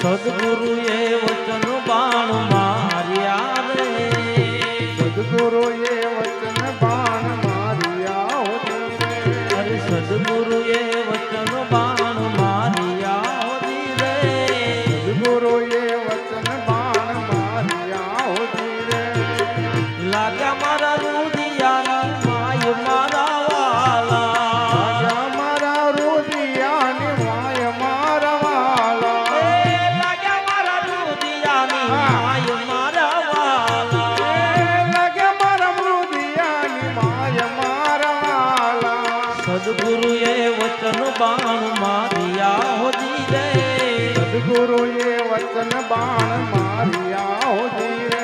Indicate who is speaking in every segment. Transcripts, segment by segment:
Speaker 1: સદગુરુએ વચન બાણ માર્યા રે.
Speaker 2: સદગુરુએ
Speaker 1: સદગુરુએ વચન બાણ મારિયા
Speaker 2: હો
Speaker 1: જી રે
Speaker 2: સદગુરુએ વચન બાણ મારિયા હો જી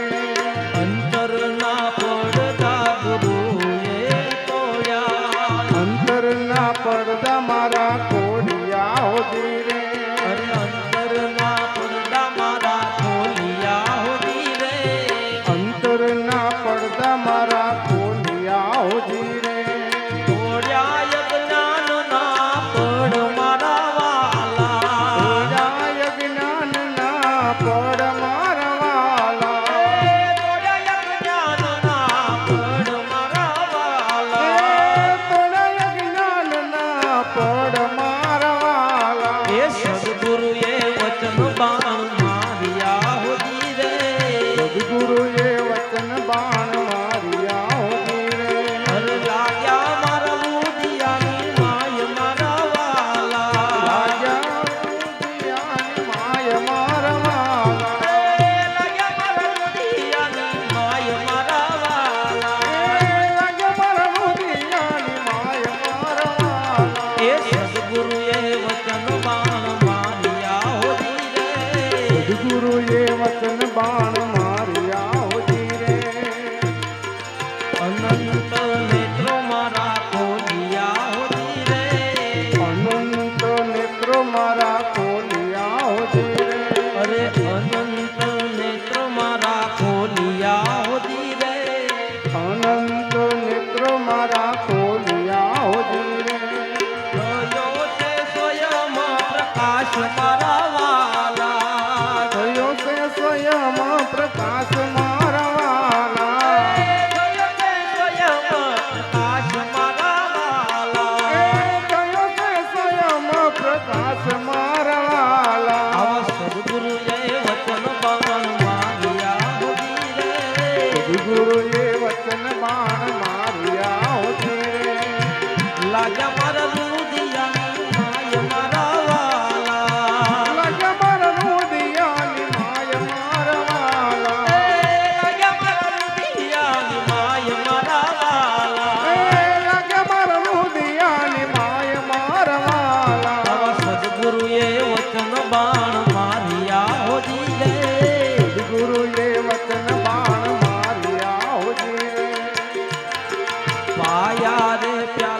Speaker 2: પડતા મારા
Speaker 1: પ્રકાશ મારા વાલા થયો છે સ્વયં પ્રકાશ મારા વાલા
Speaker 2: થયો છે સ્વયં પ્રકાશ મારા વાલા થયો છે
Speaker 1: સ્વયં પ્રકાશ મારા વાલા
Speaker 2: આવા
Speaker 1: સદગુરુ જય વચન પવન મારિયા ગુરુએ પાયા રે પ્યા